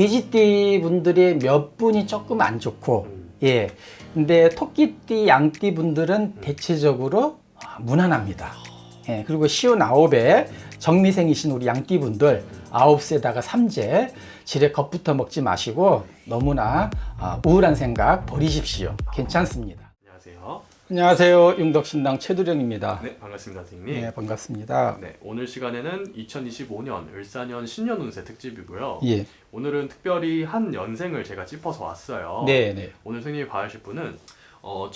돼지띠 분들이 몇 분이 조금 안 좋고, 음. 예. 근데 토끼띠, 양띠 분들은 대체적으로 아, 무난합니다. 예. 그리고 시운 아홉에 정미생이신 우리 양띠 분들 아홉 세다가 삼재 지레 겁부터 먹지 마시고 너무나 아, 우울한 생각 버리십시오. 괜찮습니다. 안녕하세요. 윤덕신당 최두령입니다. 네, 반갑습니다, 선생님. 네, 반갑습니다. 네, 오늘 시간에는 2025년 을사년 신년 운세 특집이고요. 예. 오늘은 특별히 한 연생을 제가 짚어서 왔어요. 네, 네. 오늘 선생님이 봐주실 분은 어,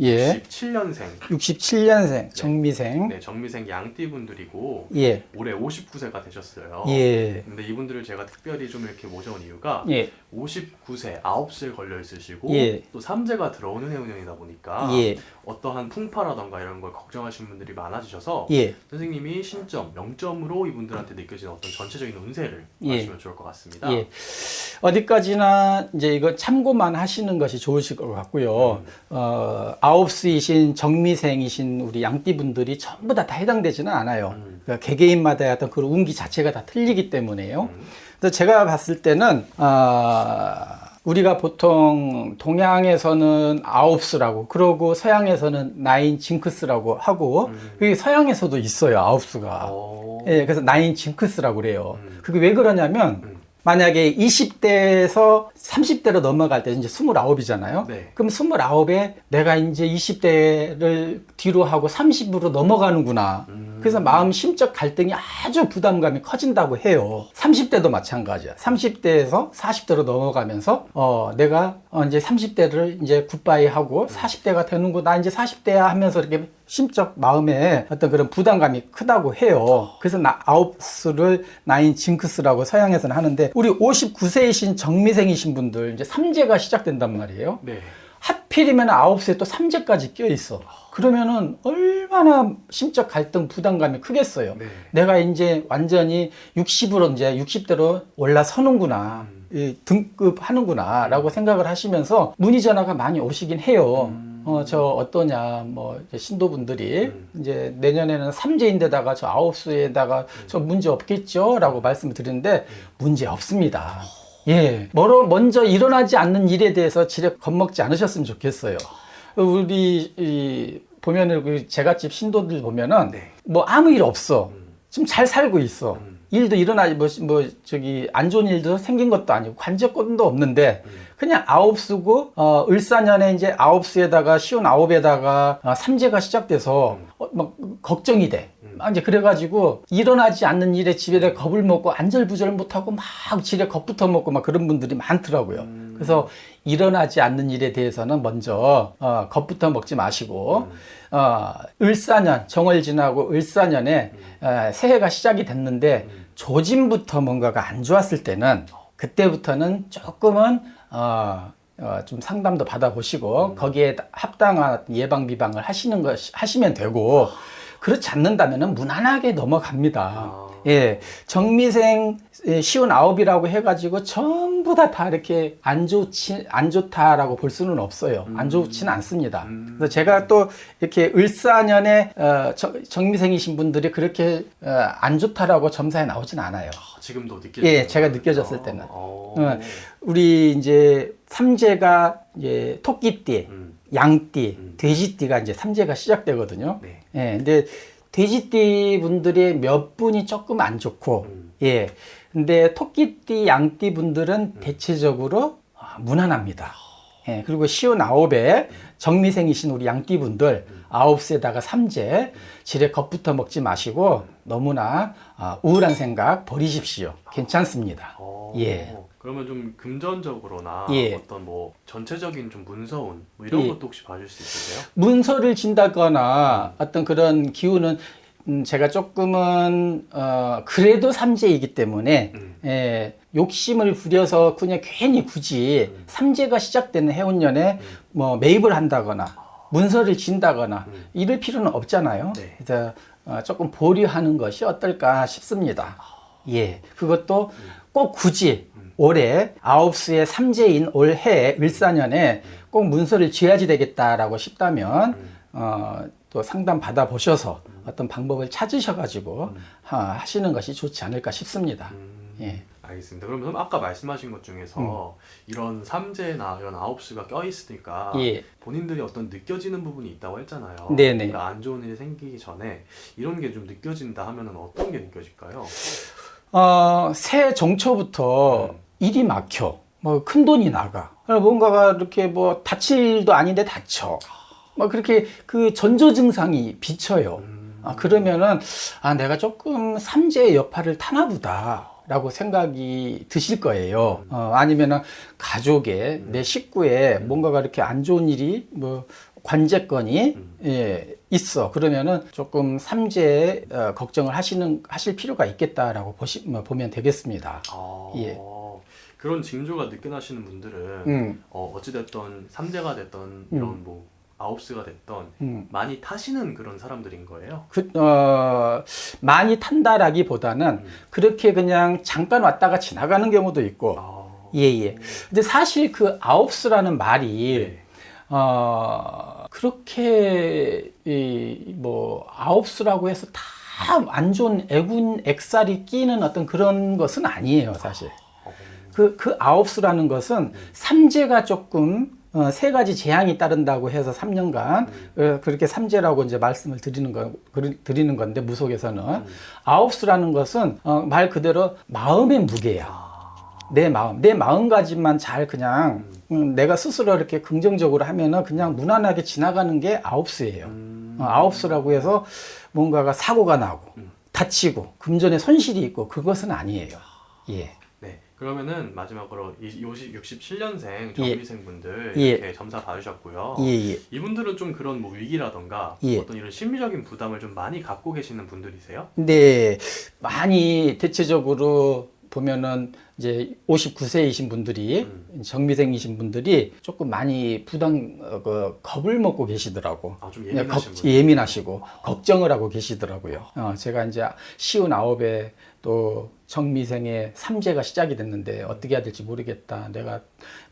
예. 1967년생 67년생 정미생. 네, 정미생 양띠 분들이고 예. 올해 59세가 되셨어요. 예. 근데 이분들을 제가 특별히 좀 이렇게 모셔온 이유가 예. 59세 9시에 걸려 있으시고 예. 또 삼재가 들어오는 해운년이다 보니까 예. 어떠한 풍파라던가 이런 걸 걱정하시는 분들이 많아지셔서 예. 선생님이 신점, 0점으로 이분들한테 느껴지는 어떤 전체적인 운세를 예. 봐주시면 좋을 것 같습니다. 예. 어디까지나 이제 이거 참고만 하시는 것이 좋으실 것 같고요. 어, 아홉수이신 정미생이신 우리 양띠 분들이 전부 다, 다 해당되지는 않아요. 음. 그러니까 개개인마다의 어떤 그런 운기 자체가 다 틀리기 때문에요. 음. 그래서 제가 봤을 때는 아, 우리가 보통 동양에서는 아홉수라고 그러고 서양에서는 나인 징크스라고 하고 음. 그게 서양에서도 있어요 아홉수가. 어. 예, 그래서 나인 징크스라고 그래요. 음. 그게 왜 그러냐면 음. 만약에 20대에서 30대로 넘어갈 때 이제 29이잖아요. 네. 그럼 29에 내가 이제 20대를 뒤로 하고 30으로 넘어가는구나. 음. 그래서 마음 심적 갈등이 아주 부담감이 커진다고 해요. 30대도 마찬가지야. 30대에서 40대로 넘어가면서 어 내가 어 이제 30대를 이제 굿바이 하고 40대가 되는구나. 나 이제 40대야 하면서 이렇게 심적 마음에 어떤 그런 부담감이 크다고 해요. 그래서 나 아홉수를 나인 징크스라고 서양에서는 하는데 우리 59세이신 정미생이신 분들 이제 삼재가 시작된단 말이에요. 네. 하필이면 아홉 세에 또 삼재까지 껴 있어. 그러면은 얼마나 심적 갈등 부담감이 크겠어요. 네. 내가 이제 완전히 60으로 이제 60대로 올라서는구나. 음. 이 등급 하는구나. 라고 생각을 하시면서 문의 전화가 많이 오시긴 해요. 음. 어, 저 어떠냐, 뭐, 이제 신도분들이 음. 이제 내년에는 삼재인데다가 저 아홉 수에다가 저 문제 없겠죠? 라고 말씀을 드리는데 문제 없습니다. 예. 뭐로 먼저 일어나지 않는 일에 대해서 지레 겁먹지 않으셨으면 좋겠어요. 우리, 이, 보면은 그 제갓집 신도들 보면은 네. 뭐 아무 일 없어. 음. 지금 잘 살고 있어. 음. 일도 일어나지 뭐, 뭐 저기 안 좋은 일도 생긴 것도 아니고 관제권도 없는데 음. 그냥 아홉 수고 어 을사년에 이제 아홉 수에다가 쉬운 아홉에다가 어, 삼재가 시작돼서 어, 막 걱정이 돼. 음. 막 이제 그래가지고 일어나지 않는 일에 집에 겁을 먹고 안절부절 못하고 막 집에 겁부터 먹고 막 그런 분들이 많더라고요. 음. 그래서 일어나지 않는 일에 대해서는 먼저 어, 겁부터 먹지 마시고 음. 어, 을사년 정월 지나고 을사년에 어, 새해가 시작이 됐는데 음. 조짐부터 뭔가가 안 좋았을 때는 그때부터는 조금은 어, 어, 좀 상담도 받아보시고 거기에 합당한 예방 비방을 하시는 것 하시면 되고 그렇지 않는다면은 무난하게 넘어갑니다. 아. 예, 정미생 예, 쉬운 아홉이라고 해가지고 전부 다 다 이렇게 안 좋지 안 좋다라고 볼 수는 없어요. 안 좋지는 않습니다. 음. 그래서 제가 또 이렇게 을사년에 어, 저- 정미생이신 분들이 그렇게 어, 안 좋다라고 점사에 나오진 않아요. 아, 지금도 느끼는 예, 제가 느껴졌을 때는. 어. 어, 우리 이제 삼재가 이제 토끼띠, 음. 양띠, 음. 돼지띠가 이제 삼재가 시작되거든요. 네. 예, 근데 돼지띠 분들이 몇 분이 조금 안 좋고, 음. 예. 근데 토끼띠, 양띠 분들은 대체적으로 아, 무난합니다. 예, 그리고 시운 아홉에 정미생이신 우리 양띠 분들 아홉 세다가 삼재 지레 겁부터 먹지 마시고 너무나 아, 우울한 생각 버리십시오. 괜찮습니다. 어. 예. 그러면 좀 금전적으로나 예. 어떤 뭐 전체적인 좀 문서운 뭐 이런 예. 것도 혹시 봐줄 수 있으세요? 문서를 진다거나 어떤 그런 기운은 음, 제가 조금은 어, 그래도 삼재이기 때문에 음. 예, 욕심을 부려서 그냥 괜히 굳이 음. 삼재가 시작되는 해운년에 뭐 매입을 한다거나 문서를 진다거나 음. 이럴 필요는 없잖아요. 네. 그래서 어, 조금 보류하는 것이 어떨까 싶습니다. 예, 그것도 꼭 굳이 올해 아홉 수의 삼재인 올해 을사년에 꼭 문서를 지어야지 되겠다라고 싶다면 어, 또 상담 받아 보셔서 어떤 방법을 찾으셔가지고 하, 하시는 것이 좋지 않을까 싶습니다. 음. 예. 알겠습니다. 그러면 아까 말씀하신 것 중에서 이런 삼재나 이런 아홉수가 껴 있으니까 예. 본인들이 어떤 느껴지는 부분이 있다고 했잖아요. 네네. 뭔가 안 좋은 일이 생기기 전에 이런 게 좀 느껴진다 하면은 어떤 게 느껴질까요? 어, 새 정초부터 음. 일이 막혀. 뭐 큰 돈이 나가. 뭔가가 이렇게 뭐 다칠 일도 아닌데 다쳐. 뭐 그렇게 그 전조 증상이 비쳐요. 음. 아, 그러면은 아 내가 조금 삼재의 여파를 타나 보다 라고 생각이 드실 거예요. 어, 아니면은 가족에 내 식구에 뭔가가 이렇게 안 좋은 일이 뭐 관제건이 음. 예, 있어. 그러면은 조금 삼재 어, 걱정을 하시는 하실 필요가 있겠다라고 보시 뭐, 보면 되겠습니다. 아, 예. 그런 징조가 느껴나시는 분들은 음, 어, 어찌됐던 삼재가 됐던 이런 뭐 아홉수가 됐던 음. 많이 타시는 그런 사람들인 거예요. 그, 어, 많이 탄다라기보다는 음. 그렇게 그냥 잠깐 왔다가 지나가는 경우도 있고, 아, 예, 예. 근데 사실 그 아홉수라는 말이, 네. 어, 그렇게, 이, 뭐, 아홉수라고 해서 다 안 좋은 애군, 액살이 끼는 어떤 그런 것은 아니에요, 사실. 어, 그, 그 아홉수라는 것은 삼재가 조금, 어, 세 가지 재앙이 따른다고 해서 3년간 어, 그렇게 삼재라고 이제 말씀을 드리는 거 드리는 건데 무속에서는 아홉수라는 것은 어, 말 그대로 마음의 무게야. 아, 내 마음, 내 마음가짐만 잘 그냥 음, 내가 스스로 이렇게 긍정적으로 하면은 그냥 무난하게 지나가는 게 아홉수예요. 음. 어, 아홉수라고 해서 뭔가가 사고가 나고 음. 다치고 금전에 손실이 있고 그것은 아니에요. 예. 네. 그러면은 마지막으로 이 67년생 예. 정비생분들 예. 이렇게 점사 받으셨고요. 예, 예. 이분들은 좀 그런 뭐 위기라던가 예. 어떤 이런 심리적인 부담을 좀 많이 갖고 계시는 분들이세요? 근데 많이 대체적으로 보면은 이제 59세이신 분들이 음. 정미생이신 분들이 조금 많이 부담 어, 그 겁을 먹고 계시더라고. 아, 좀 그냥 예민하신 걱- 분. 예민하시고 걱정을 하고 계시더라고요. 어, 제가 이제 쉬운 아홉에 또 정미생의 삼재가 시작이 됐는데 어떻게 해야 될지 모르겠다. 내가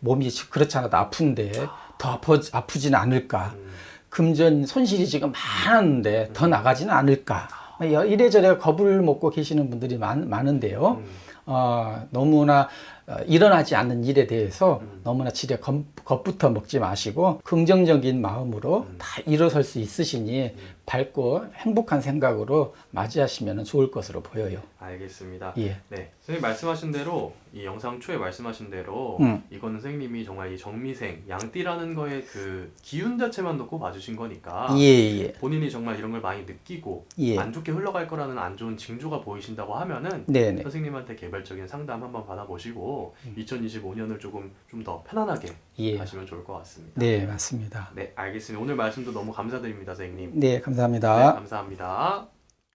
몸이 그렇잖아. 도 아픈데 더 아프, 아프지는 않을까. 음. 금전 손실이 지금 많았는데 더 나가지는 않을까. 이래저래 겁을 먹고 계시는 분들이 많, 많은데요. 음. 어, 너무나 어, 일어나지 않는 일에 대해서 음. 너무나 지레 겁, 겁부터 먹지 마시고 긍정적인 마음으로 음. 다 일어설 수 있으시니 밝고 행복한 생각으로 맞이하시면 좋을 것으로 보여요. 알겠습니다. 예. 네, 선생님 말씀하신 대로 이 영상 초에 말씀하신 대로 음. 이거는 선생님이 정말 이 정미생 양띠라는 거의 그 기운 자체만 놓고 봐주신 거니까 예, 예. 본인이 정말 이런 걸 많이 느끼고 예. 안 좋게 흘러갈 거라는 안 좋은 징조가 보이신다고 하면은 네네. 선생님한테 개별적인 상담 한번 받아보시고 2025년을 조금 좀 더 편안하게 음. 예. 가시면 좋을 것 같습니다. 네, 맞습니다. 네, 알겠습니다. 오늘 말씀도 너무 감사드립니다, 선생님. 네, 네, 감사합니다. 감사합니다.